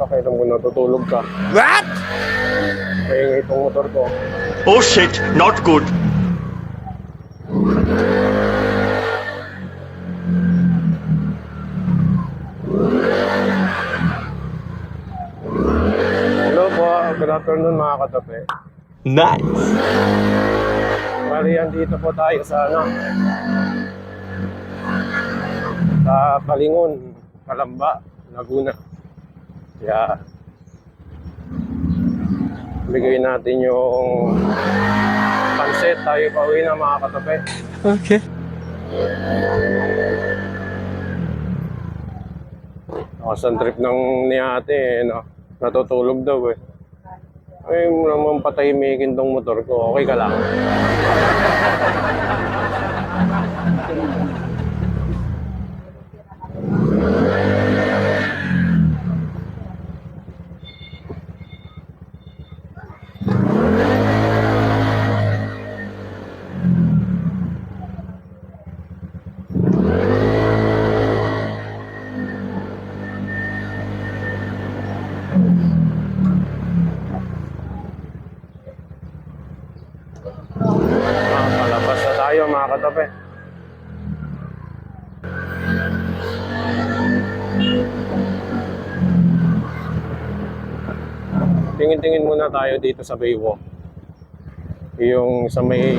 Pakialam mo natutulog ka. What? Kaya itong motor ko. Oh shit, not good. Hello po, good afternoon mga katape. Nice. Bali, dito po tayo sa ano, sa Palingon, Kalamba, Laguna. Kaya, bigay natin yung pansit tayo pauwi na mga katape. Okay. Nakasan trip ng ni ate, eh, no? natutulog daw eh. Ay, mo naman patahimikin tong motor ko. Okay ka lang. Mga katape. Tingin-tingin muna tayo dito sa Baywalk. Yung sa may,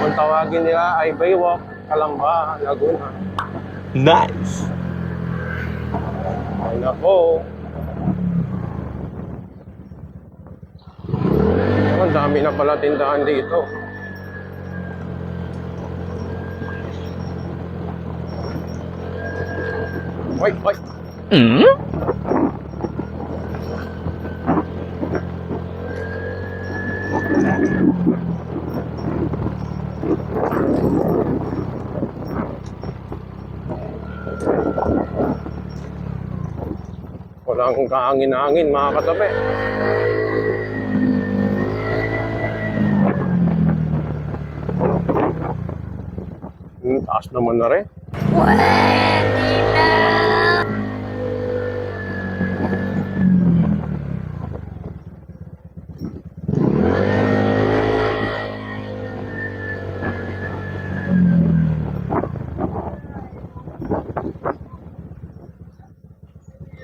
kung tawagin nila ay Baywalk, Kalamba, Laguna. Nice. Ay nako. Ang dami na pala tindahan dito. Wait, wait. Walang kaangin-angin mga katabi. Hmm, taas naman na rin.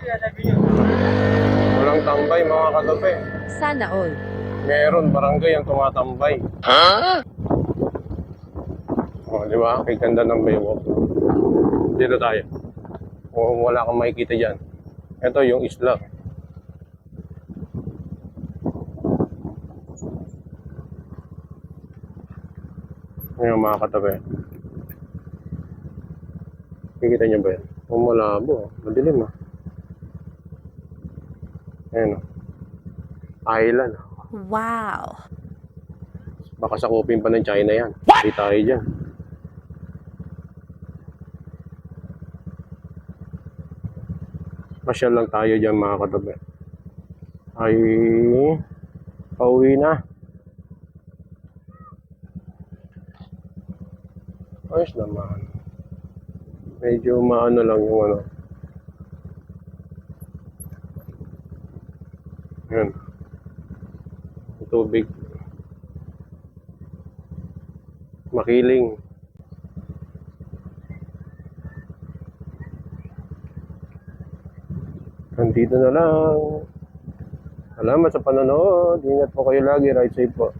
Walang tambay mga katabi. Sana all. Meron barangay ang tumatambay. Ha? Oh, di ba? Kay ganda ng Baywalk. Dito tayo. Kung wala kang makikita dyan. Ito yung isla. Ngayon mga katabi. Kikita niyo ba yan? Oh, malabo. Madilim ah. Ayan oh. Island. Wow. Baka sakupin pa ng China yan. Hindi tayo dyan. Masyal lang tayo dyan mga katabi. Ay, pauwi na. Ayos naman. Medyo maano lang yung ano. Yan. Yung tubig. Makiling. Nandito na lang. Salamat sa panonood. Ingat po kayo lagi. Ride safe po.